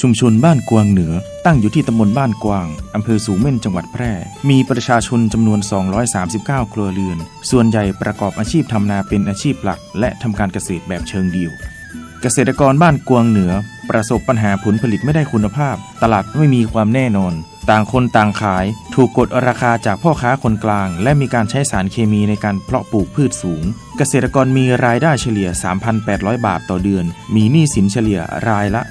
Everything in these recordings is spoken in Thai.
ชุมชนบ้านกวางเหนือ ตั้งอยู่ที่ตำบลบ้านกวาง อำเภอสูงเม่นจังหวัดแพร่ มีประชาชนจำนวน 239 ครัวเรือน ส่วนใหญ่ประกอบอาชีพทำนาเป็นอาชีพหลัก และทำการเกษตรแบบเชิงเดี่ยว เกษตรกรบ้านกวางเหนือ ประสบปัญหาผลผลิตไม่ได้คุณภาพ ตลาดไม่มีความแน่นอน ต่างคนต่างขาย ถูกกดราคาจากพ่อค้าคนกลาง และมีการใช้สารเคมีในการเพาะปลูกพืชสูง เกษตรกรมีรายได้เฉลี่ย 3,800 บาทต่อเดือน มีหนี้สินเฉลี่ยรายละ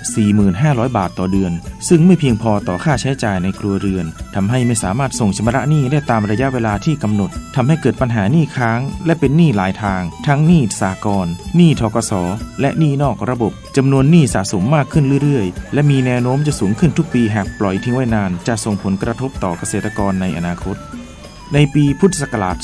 4,500 บาทต่อเดือน ซึ่งไม่เพียงพอต่อค่าใช้จ่ายในครัวเรือนทำให้ไม่สามารถส่งชำระหนี้ได้ตามระยะเวลาที่กำหนดทำให้เกิดปัญหาหนี้ค้าง และเป็นหนี้หลายทาง ทั้งหนี้สากลหนี้ทกส และหนี้นอกระบบจำนวนหนี้สะสมมากขึ้นเรื่อยๆ และมีแนวโน้มจะสูงขึ้นทุกปีหากปล่อยทิ้งไว้นาน จะส่งผลกระทบต่อเกษตรกรในอนาคต ในปีพุทธศักราช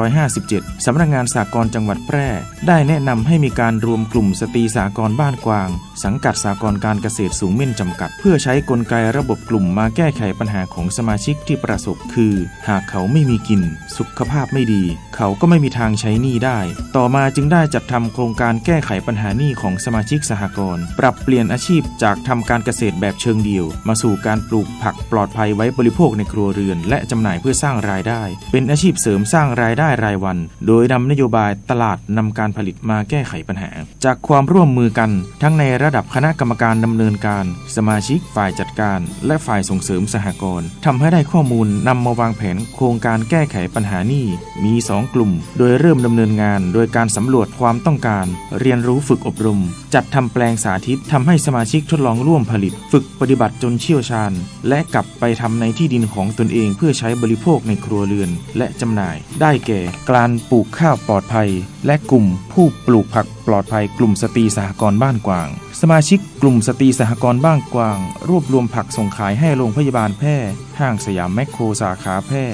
2557 สำนักงานสากลจังหวัดแพร่ ได้แนะนำให้มีการรวมกลุ่มสตรีสากลบ้านกวาง สังกัดสากลการเกษตรสูงเม่นจำกัด เพื่อใช้กลไกระบบกลุ่มมาแก้ไขปัญหาของสมาชิกที่ประสบคือ หากเขาไม่มีกิน สุขภาพไม่ดี เขาก็ไม่มีทางใช้หนี้ได้ ต่อมาจึงได้จัดทำโครงการแก้ไขปัญหาหนี้ของสมาชิกสหกรณ์ปรับเปลี่ยนอาชีพจากทำการเกษตรแบบเชิงเดี่ยว มาสู่การปลูกผักปลอดภัยไว้บริโภคในครัวเรือน และจำหน่ายเพื่อสร้างรายได้ เป็นอาชีพเสริมสร้างรายได้รายวัน โดยนำนโยบายตลาดนำการผลิตมาแก้ไขปัญหา จากความร่วมมือกัน ทั้งในระดับคณะกรรมการดำเนินการ สมาชิกฝ่ายจัดการ และฝ่ายส่งเสริมสหกรณ์ทำให้ได้ข้อมูลนำมาวางแผนโครงการแก้ไขปัญหานี้มี 2 กลุ่ม โดยเริ่มดำเนินงาน โดยการสำรวจความต้องการ เรียนรู้ฝึกอบรม จัดทำแปลงสาธิตทำให้สมาชิกทดลองร่วมผลิต ฝึกปฏิบัติจนเชี่ยวชาญ และกลับไปทำในที่ดินของตนเองเพื่อใช้บริโภคในครัวเรือนและจำหน่าย ได้แก่การปลูกข้าวปลอดภัย และกลุ่มผู้ปลูกผักปลอดภัย กลุ่มสตรีสหกรณ์บ้านกวาง สมาชิกกลุ่มสตรีสหกรณ์บ้านกวาง รวบรวมผักส่งขายให้โรงพยาบาลแพร่ห้างสยามแมคโครสาขาแพร่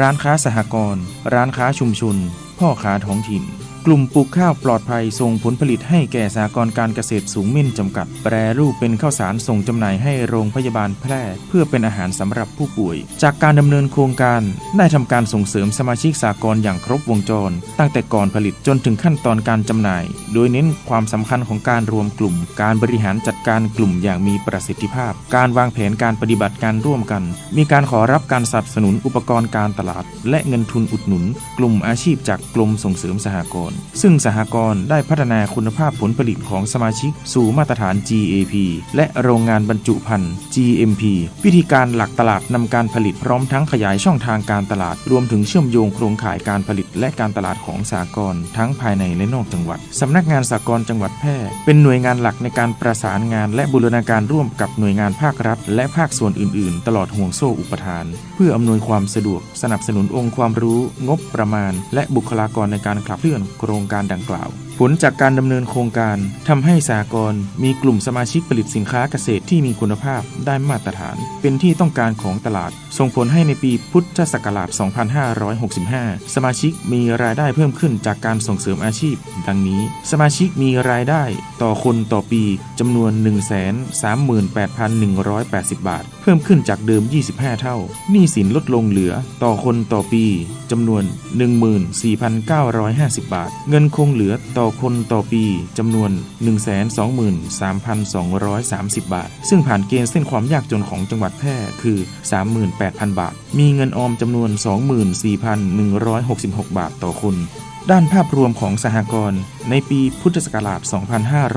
ร้านค้าสหกรณ์ร้านค้าชุมชน พ่อค้าท้องถิ่น กลุ่มปลูกข้าวปลอดภัยส่งผลผลิตให้แก่สหกรการเกษตรสูงมิ่นจำกัด แปรรูปเป็นข้าวสารส่งจำหน่ายให้โรงพยาบาลแพร่ เพื่อเป็นอาหารสำหรับผู้ป่วย จากการดำเนินโครงการได้ทำการส่งเสริมสมาชิกสากลอย่างครบวงจร ตั้งแต่ก่อนผลิตจนถึงขั้นตอนการจำหน่าย โดยเน้นความสำคัญของการรวมกลุ่ม การบริหารจัดการกลุ่มอย่างมีประสิทธิภาพ การวางแผนการปฏิบัติการร่วมกัน มีการขอรับการสนับสนุนอุปกรณ์การตลาด และเงินทุนอุดหนุน กลุ่มอาชีพจากกรมส่งเสริมสหกรณ์ซึ่งสหกรณ์ได้พัฒนาคุณภาพผลผลิตของสมาชิก สู่มาตรฐาน GAP และโรงงานบรรจุภัณฑ์ GMP วิธีการหลักตลาดนำการผลิตพร้อมทั้งขยายช่องทางการตลาด รวมถึงเชื่อมโยงโครงข่ายการผลิตและการตลาดของสากลทั้งภายในและนอกจังหวัดสำนักงานสากลจังหวัดแพร่เป็นหน่วยงานหลักในการประสานงานและบูรณาการร่วมกับหน่วยงานภาครัฐ และภาคส่วนอื่น ๆ ตลอดห่วงโซ่อุปทาน เพื่ออำนวยความสะดวก สนับสนุนองค์ความรู้ งบประมาณ และบุคลากรในการขับเคลื่อนโครงการดังกล่าว ผลจากการดำเนินโครงการทำให้สากลมีกลุ่มสมาชิกผลิตสินค้าเกษตรที่มีคุณภาพได้มาตรฐาน เป็นที่ต้องการของตลาด ส่งผลให้ในปีพุทธศักราช 2565 สมาชิกมีรายได้เพิ่มขึ้นจากการส่งเสริมอาชีพ ดังนี้ สมาชิกมีรายได้ต่อคนต่อปีจำนวน 138,180 บาท เพิ่มขึ้นจากเดิม 25 เท่าหนี้สินลดลงเหลือต่อคนต่อปีจำนวน 14,950 บาท เงินคงเหลือต่ออคนต่อปีจำนวน 123,230 บาท ซึ่งผ่านเกณฑ์เส้นความยากจนของจังหวัดแพร่คือ 38,000 บาท มีเงินออมจำนวน 24,166 บาทต่อคน ด้านภาพรวมของสหกรณ์ในปีพุทธศักราช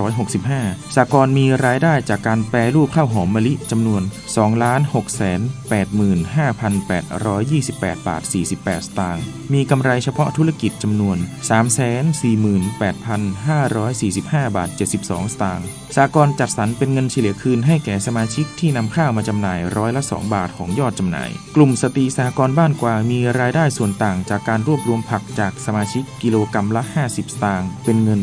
2565 สหกรณ์มีรายได้จากการแปรรูปข้าวหอมมะลิจำนวน 2,685,828 บาท 48 สตางค์ มีกำไรเฉพาะธุรกิจจำนวน 348,545 บาท 72 สตางค์ สหกรณ์จัดสรรเป็นเงินเฉลี่ยคืนให้แก่สมาชิกที่นำข้าวมาจำหน่ายร้อยละ 2 บาทของยอดจำหน่าย กลุ่มสตรีสหกรณ์บ้านกวางมีรายได้ส่วนต่างจากการรวบรวมผักจากสมาชิกกิโลกรรัมละ 50 สตางค์เป็นเงิน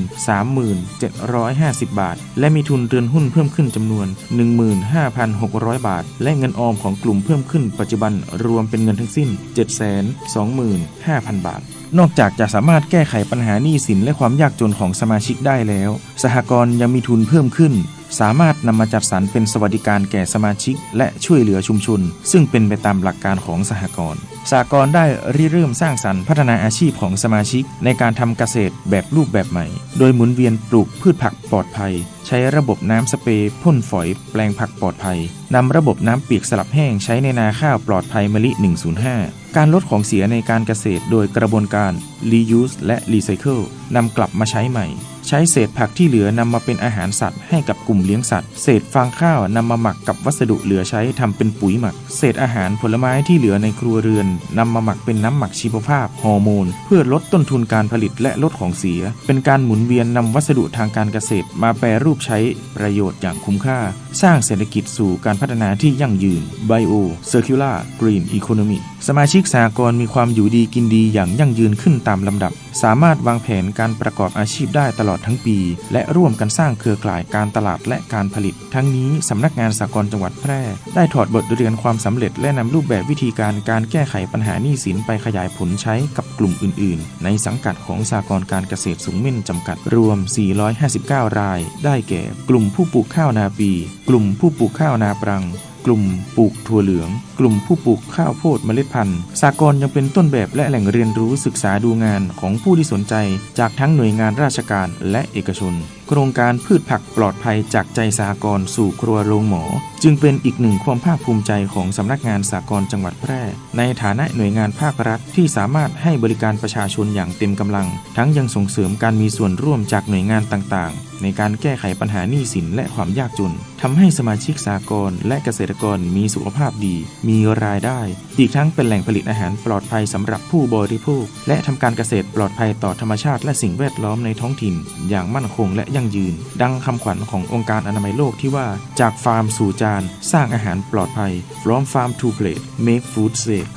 3750 บาท และมีทุนเรือนหุ้นเพิ่มขึ้นจำนวน 15,600 บาท และเงินออมของกลุ่มเพิ่มขึ้นปัจจุบันรวมเป็นเงินทั้งสิ้น 725,000 บาทนอกจากจะสามารถแก้ไขปัญหาหนี้สินและความยากจนของสมาชิกได้แล้ว สหกรณ์ยังมีทุนเพิ่มขึ้น สามารถนำมาจัดสรรเป็นสวัสดิการแก่สมาชิก และช่วยเหลือชุมชน ซึ่งเป็นไปตามหลักการของสหกรณ์สหกรณ์ได้ริเริ่มสร้างสรรค์พัฒนาอาชีพของสมาชิก ในการทำเกษตรแบบรูปแบบใหม่ โดยหมุนเวียนปลูกพืชผักปลอดภัย ใช้ระบบน้ำสเปรย์พ่นฝอยแปลงผักปลอดภัยนำระบบน้ำเปียกสลับแห้งใช้ในนาข้าวปลอดภัยมะลิ 105 การลดของเสียในการเกษตรโดยกระบวนการ reuse และ recycle นำกลับมาใช้ใหม่ ใช้เศษผักที่เหลือนำมาเป็นอาหารสัตว์ให้กับกลุ่มเลี้ยงสัตว์ เศษฟางข้าวนำมาหมักกับวัสดุเหลือใช้ทำเป็นปุ๋ยหมัก เศษอาหารผลไม้ที่เหลือในครัวเรือนนำมาหมักเป็นน้ำหมักชีวภาพฮอร์โมน เพื่อลดต้นทุนการผลิตและลดของเสีย เป็นการหมุนเวียนนำวัสดุทางการเกษตร มาแปรรูปใช้ประโยชน์อย่างคุ้มค่า สร้างเศรษฐกิจสู่การพัฒนาที่ยั่งยืน Bio Circular Green Economy สมาชิกสหกรณ์มีความอยู่ดีกินดีอย่างยั่งยืนขึ้นตามลำดับ สามารถวางแผนการประกอบอาชีพได้ตลอดทั้งปี และร่วมกันสร้างเครือข่ายการตลาดและการผลิต ทั้งนี้สำนักงานสหกรณ์จังหวัดแพร่ ได้ถอดบทเรียนความสำเร็จและนำรูปแบบวิธีการการแก้ไขปัญหาหนี้สินไปขยายผลใช้กับกลุ่มอื่น ๆ ในสังกัดของสหกรณ์การเกษตรสูงเม่นจำกัดรวม 459 ราย ได้แก่ กลุ่มผู้ปลูกข้าวนาปี กลุ่มผู้ปลูกข้าวนาปรัง กลุ่มปลูกถั่วเหลือง กลุ่มผู้ปลูกข้าวโพดเมล็ดพันธุ์สากลยังเป็นต้นแบบและแหล่งเรียนรู้ศึกษาดูงานของผู้ที่สนใจ จากทั้งหน่วยงานราชการและเอกชน โครงการพืชผักปลอดภัยจากใจสากลสู่ครัวโรงหมอ จึงเป็นอีกหนึ่งความภาคภูมิใจของสำนักงานสากลจังหวัดแพร่ ในฐานะหน่วยงานภาครัฐที่สามารถให้บริการประชาชนอย่างเต็มกำลัง ทั้งยังส่งเสริมการมีส่วนร่วมจากหน่วยงานต่างๆ ในการแก้ไขปัญหาหนี้สินและความยากจนทำให้สมาชิกสากลและเกษตรกรมีสุขภาพดี มีรายได้ อีกทั้งเป็นแหล่งผลิตอาหารปลอดภัยสำหรับผู้บริโภค และทำการเกษตรปลอดภัยต่อธรรมชาติและสิ่งแวดล้อมในท้องถิ่น อย่างมั่นคงและยั่งยืน ดังคำขวัญขององค์การอนามัยโลกที่ว่าจากฟาร์มสู่จาน สร้างอาหารปลอดภัย from farm to plate make food safe